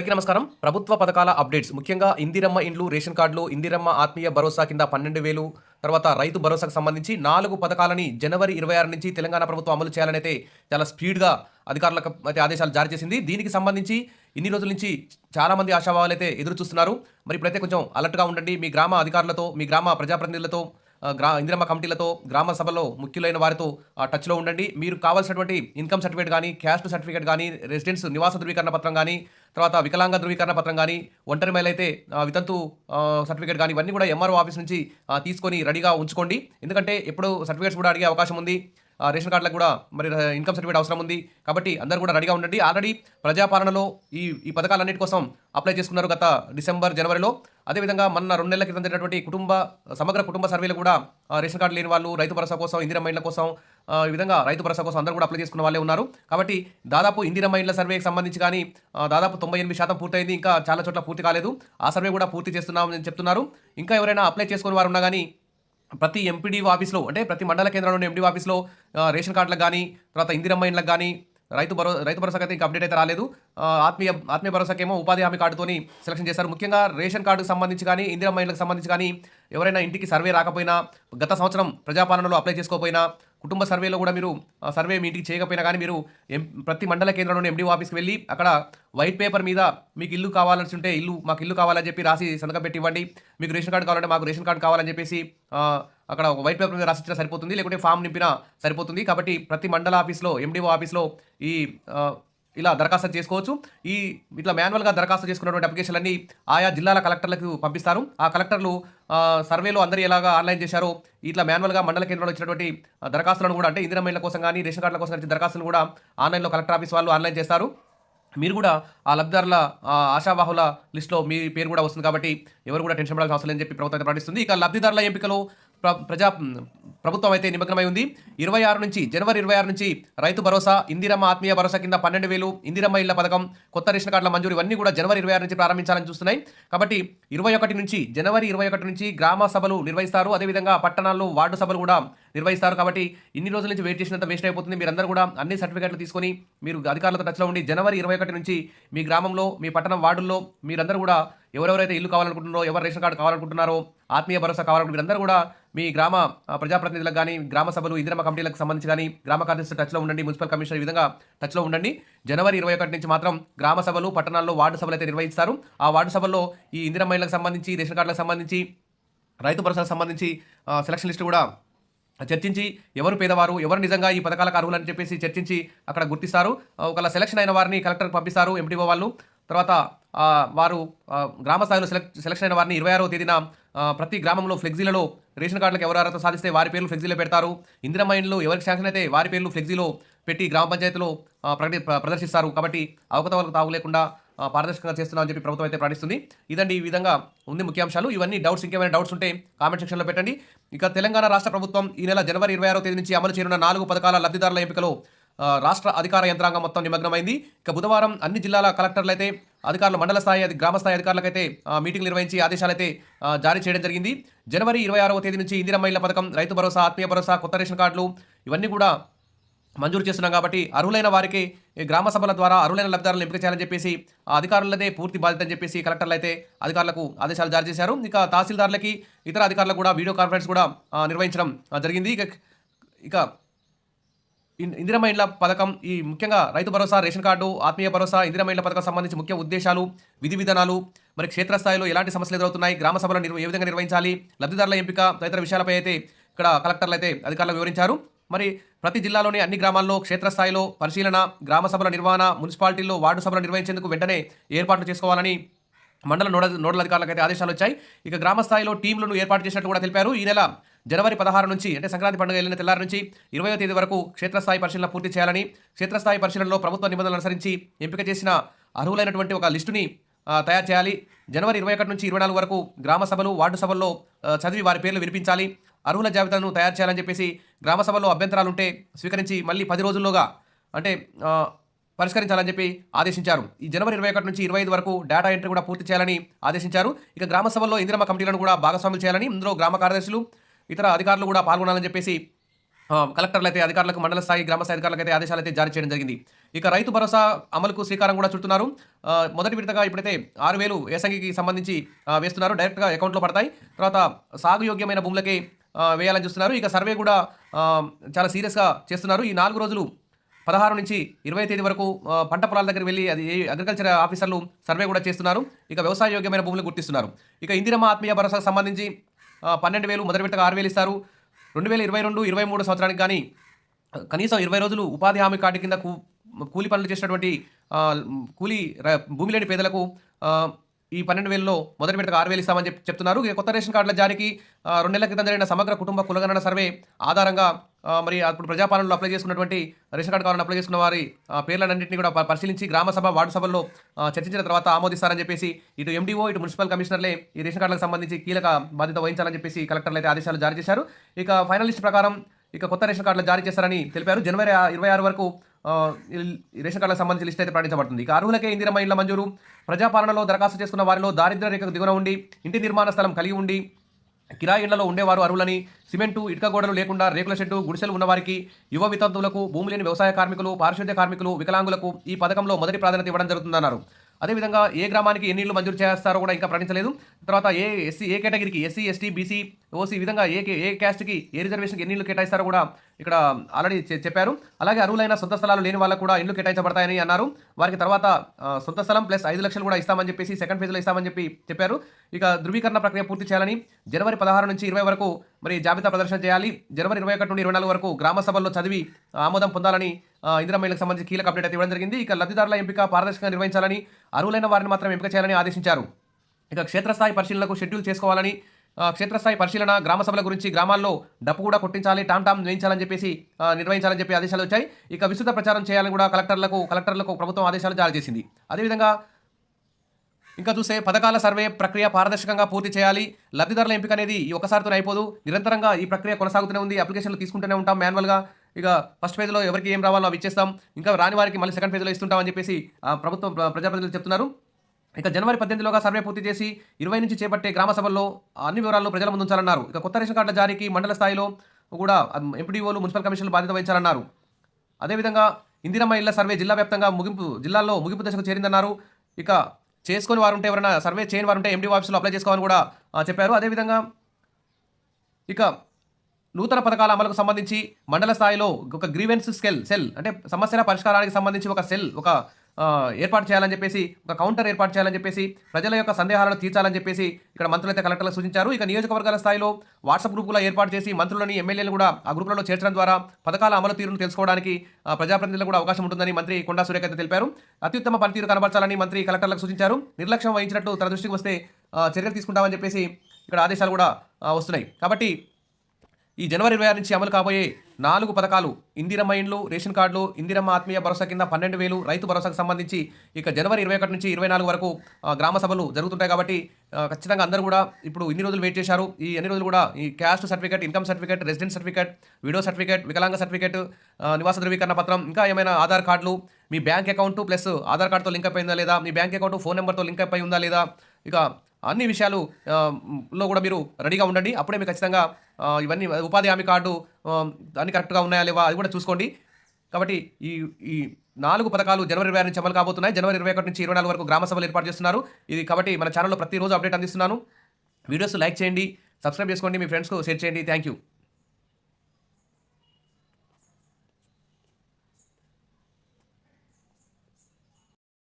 అందరికీ నమస్కారం. ప్రభుత్వ పథకాల అప్డేట్స్. ముఖ్యంగా ఇందిరమ్మ ఇండ్లు రేషన్ కార్డులు ఇందిరమ్మ ఆత్మీయ భరోసా కింద పన్నెండు వేలు తర్వాత రైతు భరోసాకు సంబంధించి నాలుగు పథకాలని జనవరి ఇరవై ఆరు నుంచి తెలంగాణ ప్రభుత్వం అమలు చేయాలని అయితే చాలా స్పీడ్గా అధికారులకు అయితే ఆదేశాలు జారీ చేసింది. దీనికి సంబంధించి ఇన్ని రోజుల నుంచి చాలామంది ఆశాభావాలు అయితే ఎదురు చూస్తున్నారు మరి ఇప్పుడైతే కొంచెం అలర్ట్గా ఉండండి. మీ గ్రామ అధికారులతో మీ గ్రామ ప్రజాప్రతినిధులతో గ్రా ఇందిరమ్మ కమిటీలతో గ్రామ సభలో ముఖ్యులైన వారితో టచ్లో ఉండండి. మీరు కావాల్సినటువంటి ఇన్కమ్ సర్టిఫికేట్ కానీ క్యాస్ట్ సర్టిఫికేట్ కానీ రెసిడెన్స్ నివాస ధృవీకరణ పత్రం కానీ తర్వాత వికలాంగ ధృవీకరణ పత్రం కానీ ఒంటరి మహిళ అయితే వితంతు సర్టిఫికేట్ కానీ ఇవన్నీ కూడా ఎంఆర్ఓ ఆఫీస్ నుంచి తీసుకొని రెడీగా ఉంచుకోండి. ఎందుకంటే ఎప్పుడు సర్టిఫికేట్స్ కూడా అడిగే అవకాశం ఉంది. రేషన్ కార్డులకు కూడా మరి ఇన్కమ్ సర్టిఫికేట్ అవసరం ఉంది. కాబట్టి అందరూ కూడా రెడీగా ఉండండి. ఆల్రెడీ ప్రజాపాలనలో ఈ ఈ పథకాలన్నిటి కోసం అప్లై చేసుకున్నారు గత డిసెంబర్ జనవరిలో. అదేవిధంగా మొన్న రెండు నెలల క్రితం జరిగినటువంటి కుటుంబ సమగ్ర కుటుంబ సర్వేలు కూడా రేషన్ కార్డు లేని వాళ్ళు రైతు భరోసా కోసం ఇందిరా ఇండ్ల కోసం ఈ విధంగా రైతు భరోసా కోసం అందరూ కూడా అప్లై చేసుకున్న వాళ్ళే ఉన్నారు. కాబట్టి దాదాపు ఇందిరా ఇండ్ల సర్వేకి సంబంధించి కానీ దాదాపు తొంభై ఎనిమిది శాతం పూర్తయింది. ఇంకా చాలా చోట్ల పూర్తి కాలేదు. ఆ సర్వే కూడా పూర్తి చేస్తున్నామని చెప్తున్నారు. ఇంకా ఎవరైనా అప్లై చేసుకుని వారు ఉన్నా కానీ ప్రతి ఎంపీడీ ఆఫీస్లో అంటే ప్రతి మండల కేంద్రంలోని ఎంపీ ఆఫీస్లో రేషన్ కార్డులకు కానీ తర్వాత ఇందిరమ్మ ఇండ్లకు కానీ రైతు భరో రైతు భరోసాకి అయితే ఇంకా అప్డేట్ అయితే రాలేదు. ఆత్మీయ ఆత్మీయ భరోసాకేమో ఉపాధి హామీ కార్డుతోని సెలక్షన్ చేశారు. ముఖ్యంగా రేషన్ కార్డుకు సంబంధించి కానీ ఇందిరమ్మ ఇండ్లకు సంబంధించి కానీ ఎవరైనా ఇంటికి సర్వే రాకపోయినా గత సంవత్సరం ప్రజాపాలనలో అప్లై చేసుకోకపోయినా కుటుంబ సర్వేలో కూడా మీరు సర్వే మీ ఇంటికి చేయకపోయినా కానీ మీరు ఎం- ప్రతి మండల కేంద్రంలోని ఎండి ఆఫీస్కి వెళ్ళి అక్కడ వైట్ పేపర్ మీద మీకు ఇల్లు కావాలని ఉంటే ఇల్లు మాకు ఇల్లు కావాలని చెప్పి రాసి సంతకం పెట్టి ఇవ్వండి మీకు రేషన్ కార్డు కావాలంటే మాకు రేషన్ కార్డు కావాలని చెప్పేసి అక్కడ ఒక వైట్ పేపర్ మీద రాసిచ్చినా సరిపోతుంది లేకుంటే ఫామ్ నింపినా సరిపోతుంది. కాబట్టి ప్రతి మండల ఆఫీస్లో ఎండిఓ ఆఫీస్లో ఈ ఇలా దరఖాస్తు చేసుకోవచ్చు. ఈ ఇట్లా మాన్యువల్గా దరఖాస్తు చేసుకున్నటువంటి అప్లికేషన్లన్నీ ఆయా జిల్లాల కలెక్టర్లకు పంపిస్తారు. ఆ కలెక్టర్లు సర్వేలో అందరూ ఎలాగా ఆన్లైన్ చేశారో ఇట్లా మాన్యువల్గా మండల కేంద్రంలో ఇచ్చినటువంటి దరఖాస్తులను కూడా అంటే ఇందిరా మహిళల కోసం కానీ రేషన్ కార్డుల కోసం కానీ దరఖాస్తులను కూడా ఆన్లైన్లో కలెక్టర్ ఆఫీస్ వాళ్ళు ఆన్లైన్ చేస్తారు. మీరు కూడా ఆ లబ్ధిదారుల ఆశావాహుల లిస్టులో మీ పేరు కూడా వస్తుంది కాబట్టి ఎవరు కూడా టెన్షన్ పడాల్సిన అవసరం లేని చెప్పి ప్రభుత్వం ప్రకటిస్తుంది. ఇక లబ్ధిదారుల ఎంపికలో ప్రజా ప్రభుత్వం అయితే నిమగ్నమై ఉంది. ఇరవై ఆరు నుంచి జనవరి ఇరవై ఆరు నుంచి రైతు భరోసా ఇందిరమ్మ ఆత్మీయ భరోసా కింద పన్నెండు వేలు ఇందిరమ్మ ఇళ్ళ పథకం కొత్త రేషన్ కార్డుల మంజూరు ఇవన్నీ కూడా జనవరి ఇరవై ఆరు నుంచి ప్రారంభించాలని చూస్తున్నాయి. కాబట్టి ఇరవై ఒకటి నుంచి జనవరి ఇరవై ఒకటి నుంచి గ్రామ సభలు నిర్వహిస్తారు. అదేవిధంగా పట్టణాల్లో వార్డు సభలు కూడా నిర్వహిస్తారు కాబట్టి ఇన్ని రోజుల నుంచి వెయిట్ చేసినంత వేస్ట్ అయిపోతుంది. మీరందరూ కూడా అన్ని సర్టిఫికేట్లు తీసుకొని మీరు అధికారులతో టచ్లో ఉండి జనవరి ఇరవై ఒకటి నుంచి మీ గ్రామంలో మీ పట్టణం వార్డుల్లో మీరందరూ కూడా ఎవరెవరైతే ఇల్లు కావాలనుకుంటున్నారో ఎవరు రేషన్ కార్డు కావాలనుకుంటున్నారో ఆత్మీయ భరోసా కావాలనుకుంటున్నారు మీరందరూ కూడా మీ గ్రామ ప్రజాప్రతినిధులకు కానీ గ్రామ సభలు ఇందిరమ కమిటీలకు సంబంధించి కానీ గ్రామ కార్యదర్శి టచ్లో ఉండండి మున్సిపల్ కమిషనర్ ఈ విధంగా టచ్లో ఉండండి. జనవరి ఇరవై ఒకటి నుంచి మాత్రం గ్రామ సభలు పట్టణాల్లో వార్డు సభలు అయితే నిర్వహిస్తారు. ఆ వార్డు సభల్లో ఈ ఇందిరమ మహిళలకు సంబంధించి రేషన్ కార్డులకు సంబంధించి రైతు భరోసాకు సంబంధించి సెలక్షన్ లిస్టు కూడా చర్చించి ఎవరు పేదవారు ఎవరు నిజంగా ఈ పథకాలకు అర్హులని చెప్పేసి చర్చించి అక్కడ గుర్తిస్తారు. ఒకవేళ సెలక్షన్ అయిన వారిని కలెక్టర్కి పంపిస్తారు ఎంపీఓ వాళ్ళు. తర్వాత వారు గ్రామ స్థాయిలో సెలెక్ట్ సెలక్షన్ అయిన వారిని ఇరవై ఆరో తేదీన ప్రతి గ్రామంలో ఫ్లెక్సీలలో రేషన్ కార్డులకు ఎవరు అర్హత సాధిస్తే వారి పేర్లు ఫ్లెక్సీలో పెడతారు. ఇందిరమ్మ ఇండ్లు ఎవరికి శాంక్షన్ అయితే వారి పేర్లు ఫ్లెక్సీలో పెట్టి గ్రామ పంచాయతీలో ప్రకటి ప్రదర్శిస్తారు. కాబట్టి అవకతవకలు తాగులేకుండా పారదర్శకంగా చేస్తున్నామని చెప్పి ప్రభుత్వం అయితే ప్రకటిస్తుంది. ఇదండి ఈ విధంగా ఉంది ముఖ్యాంశాలు. ఇవన్నీ డౌట్స్ ఇంకేమైనా డౌట్స్ ఉంటే కామెంట్ సెక్షన్లో పెట్టండి. ఇక తెలంగాణ రాష్ట్ర ప్రభుత్వం ఈ నెల జనవరి ఇరవై ఆరో తేదీ నుంచి అమలు చేయనున్న నాలుగు పథకాల లబ్ధిదారుల ఎంపికలో రాష్ట్ర అధికార యంత్రాంగం మొత్తం నిమగ్నమైంది. ఇక బుధవారం అన్ని జిల్లాల కలెక్టర్లు అయితే అధికారులు మండల స్థాయి గ్రామ స్థాయి అధికారులకైతే మీటింగ్ నిర్వహించి ఆదేశాలు అయితే జారీ చేయడం జరిగింది. జనవరి ఇరవై ఆరవ తేదీ నుంచి ఇందిరమ్మ ఇళ్ళ పథకం రైతు భరోసా ఆత్మీయ భరోసా కొత్త రేషన్ కార్డులు ఇవన్నీ కూడా మంజూరు చేస్తున్నాం కాబట్టి అర్హులైన వారికి గ్రామ సభల ద్వారా అర్హులైన లబ్ధిదారులను ఎంపిక చేయాలని చెప్పేసి అధికారులదే పూర్తి బాధ్యత అని చెప్పేసి కలెక్టర్లు అయితే అధికారులకు ఆదేశాలు జారీ చేశారు. ఇక తహసీల్దార్లకి ఇతర అధికారులకు కూడా వీడియో కాన్ఫరెన్స్ కూడా నిర్వహించడం జరిగింది. ఇక ఇక ఇన్- ఇందిరమ్మ ఇండ్ల పథకం ఈ ముఖ్యంగా రైతు భరోసా రేషన్ కార్డు ఆత్మీయ భరోసా ఇందిరమ్మ ఇండ్ల పథకం సంబంధించి ముఖ్య ఉద్దేశాలు విధి విధానాలు మరి క్షేత్రస్థాయిలో ఎలాంటి సమస్యలు ఎదురవుతున్నాయి గ్రామ సభలు నిర్వ- ఏ విధంగా నిర్వహించాలి లబ్ధిదారుల ఎంపిక తదితర విషయాలపై అయితే ఇక్కడ కలెక్టర్లు అయితే అధికారులు వివరించారు. మరి ప్రతి జిల్లాలోని అన్ని గ్రామాల్లో క్షేత్రస్థాయిలో పరిశీలన గ్రామ సభల నిర్వహణ మున్సిపాలిటీల్లో వార్డు సభలు నిర్వహించేందుకు వెంటనే ఏర్పాట్లు చేసుకోవాలని మండల నోడల్ నోడల్ అధికారులకు అయితే ఆదేశాలు వచ్చాయి. ఇక గ్రామ స్థాయిలో టీంలను ఏర్పాటు చేసినట్టు కూడా తెలిపారు. ఈ నెల జనవరి పదహారు నుంచి అంటే సంక్రాంతి పండుగ వెళ్ళిన తెల్లారి నుంచి ఇరవయో తేదీ వరకు క్షేత్రస్థాయి పరిశీలన పూర్తి చేయాలని క్షేత్రస్థాయి పరిశీలనలో ప్రభుత్వ నిబంధనలు అనుసరించి ఎంపిక చేసిన అర్హులైనటువంటి ఒక లిస్టుని తయారు చేయాలి. జనవరి ఇరవై ఒకటి నుంచి ఇరవై నాలుగు వరకు గ్రామ సభలు వార్డు సభల్లో చదివి వారి పేర్లు వినిపించాలి. అర్హుల జాబితాను తయారు చేయాలని చెప్పేసి గ్రామ సభల్లో అభ్యంతరాలు ఉంటే స్వీకరించి మళ్ళీ పది రోజుల్లోగా అంటే పరిష్కరించాలని చెప్పి ఆదేశించారు. ఈ జనవరి ఇరవై ఒకటి నుంచి ఇరవై ఐదు వరకు డేటా ఎంట్రీ కూడా పూర్తి చేయాలని ఆదేశించారు. ఇక గ్రామ సభల్లో ఇందిరమ్మ కమిటీలను కూడా భాగస్వాములు చేయాలని ఇందులో గ్రామ కార్యదర్శులు ఇతర అధికారులు కూడా పాల్గొనాలని చెప్పేసి కలెక్టర్లు అయితే అధికారులకు మండల స్థాయి గ్రామ స్థాయి అధికారులకు అయితే ఆదేశాలు అయితే జారీ చేయడం జరిగింది. ఇక రైతు భరోసా అమలుకు శ్రీకారం కూడా చుడుతున్నారు. మొదటి విడతగా ఇప్పుడైతే ఆరు వేలు ఏసంగికి సంబంధించి వేస్తున్నారు. డైరెక్ట్గా అకౌంట్లో పడతాయి. తర్వాత సాగు యోగ్యమైన భూములకే వేయాలని చూస్తున్నారు. ఇక సర్వే కూడా చాలా సీరియస్గా చేస్తున్నారు. ఈ నాలుగు రోజులు పదహారు నుంచి ఇరవై తేదీ వరకు పంట పొలాల దగ్గర వెళ్ళి అది అగ్రికల్చర్ ఆఫీసర్లు సర్వే కూడా చేస్తున్నారు. ఇక వ్యవసాయ యోగ్యమైన భూములు గుర్తిస్తున్నారు. ఇక ఇందిరమ్మ ఆత్మీయ భరోసాకు సంబంధించి పన్నెండు వేలు మొదటి విడతగా ఆరు వేలు ఇస్తారు. రెండు వేల ఇరవై రెండు ఇరవై మూడు సంవత్సరానికి కానీ కనీసం ఇరవై రోజులు ఉపాధి హామీ కార్డు కింద కూలి పనులు చేసినటువంటి కూలి భూమి లేని పేదలకు ఈ పన్నెండు వేలలో మొదటి విడతకు ఆరు వేలు ఇస్తామని చెప్పి చెప్తున్నారు. ఇక కొత్త రేషన్ కార్డుల జారీకి రెండు నెలల క్రితం జరిగిన సమగ్ర కుటుంబ కులగణన సర్వే ఆధారంగా మరి అప్పుడు ప్రజాపాలనలో అప్లై చేసుకున్నటువంటి రేషన్ కార్డు కావాలని అప్లై చేసుకున్న వారి పేర్లన్నింటినీ కూడా పరిశీలించి గ్రామ సభ వార్డు సభల్లో చర్చించిన తర్వాత ఆమోదిస్తారని చెప్పేసి ఇటు ఎండీఓ ఇటు మున్సిపల్ కమిషనర్లే ఈ రేషన్ కార్డులకు సంబంధించి కీలక బాధ్యత వహించాలని చెప్పేసి కలెక్టర్లు అయితే ఆదేశాలు జారీ చేశారు. ఇక ఫైనలిస్ట్ ప్రకారం ఇక కొత్త రేషన్ కార్డులు జారీ చేస్తారని తెలిపారు. జనవరి ఇరవై ఆరు వరకు రేషన్ కార్డులకు సంబంధించి లిస్ట్ అయితే ప్రకటించబడుతుంది. ఇక అర్హులకే ఇందిరమ్మ ఇళ్ళ మంజూరు. ప్రజాపాలనలో దరఖాస్తు చేసుకున్న వారిలో దారిద్ర్య రేఖకు దిగున ఉండి ఇంటి నిర్మాణ స్థలం కలిగి ఉండి కిరాయి ఇళ్ళలో ఉండేవారు అర్హులని సిమెంటు ఇటుక గోడలు లేకుండా రేకుల షెడ్డు గుడిసెలు ఉన్నవారికి యువ వితంతులకు భూమి లేని వ్యవసాయ కార్మికులు పారిశుద్ధ్య కార్మికులు వికలాంగులకు ఈ పథకంలో మొదటి ప్రాధాన్యత ఇవ్వడం జరుగుతుందన్నారు. అదేవిధంగా ఏ గ్రామానికి ఎన్ని ఇళ్ళు మంజూరు చేస్తారో కూడా ఇంకా ప్రకటించలేదు. తర్వాత ఏ ఎస్సీ ఏ కేటగిరీకి ఎస్సీ ఎస్టీ బీసీ ఓసీ విధంగా ఏ ఏ క్యాస్ట్కి ఏ రిజర్వేషన్కి ఎన్ని ఇళ్ళు కేటాయిస్తారో కూడా ఇక్కడ ఆల్రెడీ చెప్పారు. అలాగే అర్హులైన సొంత స్థలాలు లేని వాళ్ళకు కూడా ఇళ్ళు కేటాయించబడతాయని అన్నారు. వారికి తర్వాత సొంత స్థలం ప్లస్ ఐదు లక్షలు కూడా ఇస్తామని చెప్పేసి సెకండ్ ఫేజ్లో ఇస్తామని చెప్పి చెప్పారు. ఇక ధృవీకరణ ప్రక్రియ పూర్తి చేయాలని జనవరి పదహారు నుంచి ఇరవై వరకు మరి జాబితా ప్రదర్శన చేయాలి. జనవరి ఇరవై ఒకటి నుండి ఇరవై నాలుగు వరకు గ్రామ సభల్లో చదివి ఆమోదం పొందాలని ఆ, సంబంధించి కీలక అప్డేట్ అయితే ఇవ్వడం జరిగింది. ఇక లబ్ధిదారుల ఎంపిక పారదర్శకంగా నిర్వహించాలని అర్హులైన వారిని మాత్రం ఎంపిక చేయాలని ఆదేశించారు. ఇక క్షేత్రస్థాయి పరిశీలనకు షెడ్యూల్ చేసుకోవాలని క్షేత్రస్థాయి పరిశీలన గ్రామ సభల గురించి గ్రామాల్లో డప్పు కూడా కొట్టించాలి టామ్ టామ్ వేయించాలని చెప్పేసి నిర్వహించాలని చెప్పి ఆదేశాలు వచ్చాయి. ఇక విస్తృత ప్రచారం చేయాలని కూడా కలెక్టర్లకు కలెక్టర్లకు ప్రభుత్వం ఆదేశాలు జారీ చేసింది. అదేవిధంగా ఇంకా చూస్తే పథకాల సర్వే ప్రక్రియ పారదర్శకంగా పూర్తి చేయాలి. లబ్ధిదారుల ఎంపిక అనేది ఒకసారితోనే ఒకసారితో అయిపోదు. నిరంతరంగా ఈ ప్రక్రియ కొనసాగుతూనే ఉంది. అప్లికేషన్లు తీసుకుంటూనే ఉంటాం. మాన్యువల్గా ఇక ఫస్ట్ ఫేజ్లో ఎవరికి ఏం రావాలో అవి ఇచ్చేస్తాం. ఇంకా రాని వారికి మళ్ళీ సెకండ్ ఫేజ్లో ఇస్తుంటామని చెప్పేసి ప్రభుత్వం ప్రజాప్రతినిధులు చెప్తున్నారు. ఇక జనవరి పద్దెనిమిదిలోగా సర్వే పూర్తి చేసి ఇరవై నుంచి చేపట్టే గ్రామ సభల్లో అన్ని వివరాలను ప్రజల ముందు ఉంచాలన్నారు. ఇక కొత్త రేషన్ కార్డుల జారీకి మండల స్థాయిలో కూడా ఎంపీడీఓలు మున్సిపల్ కమిషన్లు బాధ్యత వహించాలన్నారు. అదేవిధంగా ఇందిరమ్మ ఇళ్ళ సర్వే జిల్లా వ్యాప్తంగా ముగింపు జిల్లాల్లో ముగింపు దశకు చేరిందన్నారు. ఇక చేసుకొని వారు ఉంటే ఎవరైనా సర్వే చేయని వారు ఉంటే ఎండి ఆఫీసులో అప్లై చేసుకోవాలని కూడా చెప్పారు. అదేవిధంగా ఇక నూతన పథకాల అమలుకు సంబంధించి మండల స్థాయిలో ఒక గ్రీవెన్స్ స్కెల్ సెల్ అంటే సమస్యల పరిష్కారానికి సంబంధించి ఒక సెల్ ఒక ఏర్పాటు చేయాలని చెప్పేసి ఒక కౌంటర్ ఏర్పాటు చేయాలని చెప్పేసి ప్రజల యొక్క సందేహాలను తీర్చాలని చెప్పేసి ఇక్కడ మంత్రులు అయితే కలెక్టర్లు సూచించారు. ఇక నియోజకవర్గాల స్థాయిలో వాట్సాప్ గ్రూపులో ఏర్పాటు చేసి మంత్రులని ఎమ్మెల్యేలు కూడా ఆ గ్రూపులలో చేర్చడం ద్వారా పథకాల అమలు తీరును తెలుసుకోవడానికి ప్రజాప్రతినిధులకు కూడా అవకాశం ఉంటుందని మంత్రి కొండా సురేఖ తెలిపారు. అత్యుత్తమ పనితీరు కనబరచాలని మంత్రి కలెక్టర్లకు సూచించారు. నిర్లక్ష్యం వహించినట్టు తన దృష్టికి వస్తే చర్యలు తీసుకుంటామని చెప్పేసి ఇక్కడ ఆదేశాలు కూడా వస్తున్నాయి. కాబట్టి ఈ జనవరి ఇరవై నుంచి అమలు కాబోయే నాలుగు పథకాలు ఇందిరమ్మ ఇండ్లు రేషన్ కార్డులు ఇందిరమ్మ ఆత్మీయ భరోసా కింద పన్నెండు వేలు రైతు భరోసాకు సంబంధించి ఇక జనవరి ఇరవై ఒకటి నుంచి ఇరవై నాలుగు వరకు గ్రామ సభలు జరుగుతుంటాయి కాబట్టి ఖచ్చితంగా అందరూ కూడా ఇప్పుడు ఇన్ని రోజులు వెయిట్ చేశారు. ఈ ఎన్ని రోజులు కూడా ఈ caste certificate income certificate resident certificate widow certificate వికలాంగ certificate నివాస ధృవీకరణ పత్రం ఇంకా ఏమైనా ఆధార్ కార్డులు మీ బ్యాంక్ అకౌంట్ ప్లస్ ఆధార్ కార్డుతో లింక్ అయిపోయిందా లేదా మీ బ్యాంక్ అకౌంట్ ఫోన్ నెంబర్తో లింక్ అయిపోయి ఉందా లేదా ఇక అన్ని విషయాలు లో కూడా మీరు రెడీగా ఉండండి. అప్పుడే మీకు ఖచ్చితంగా ఇవన్నీ ఉపాధి హామీ కార్డు అన్ని కరెక్ట్గా ఉన్నాయా లేవా అది కూడా చూసుకోండి. కాబట్టి ఈ ఈ నాలుగు పథకాలు జనవరి ఇరవై నుంచి అమలు కాబోతున్నాయి. జనవరి ఇరవై ఒకటి నుంచి ఇరవై నాలుగు వరకు గ్రామ సభలు ఏర్పాటు చేస్తున్నారు. ఇది కాబట్టి మన ఛానల్లో ప్రతిరోజు అప్డేట్ అందిస్తున్నాను. వీడియోస్ లైక్ చేయండి సబ్స్క్రైబ్ చేసుకోండి మీ ఫ్రెండ్స్కు షేర్ చేయండి. Thank you.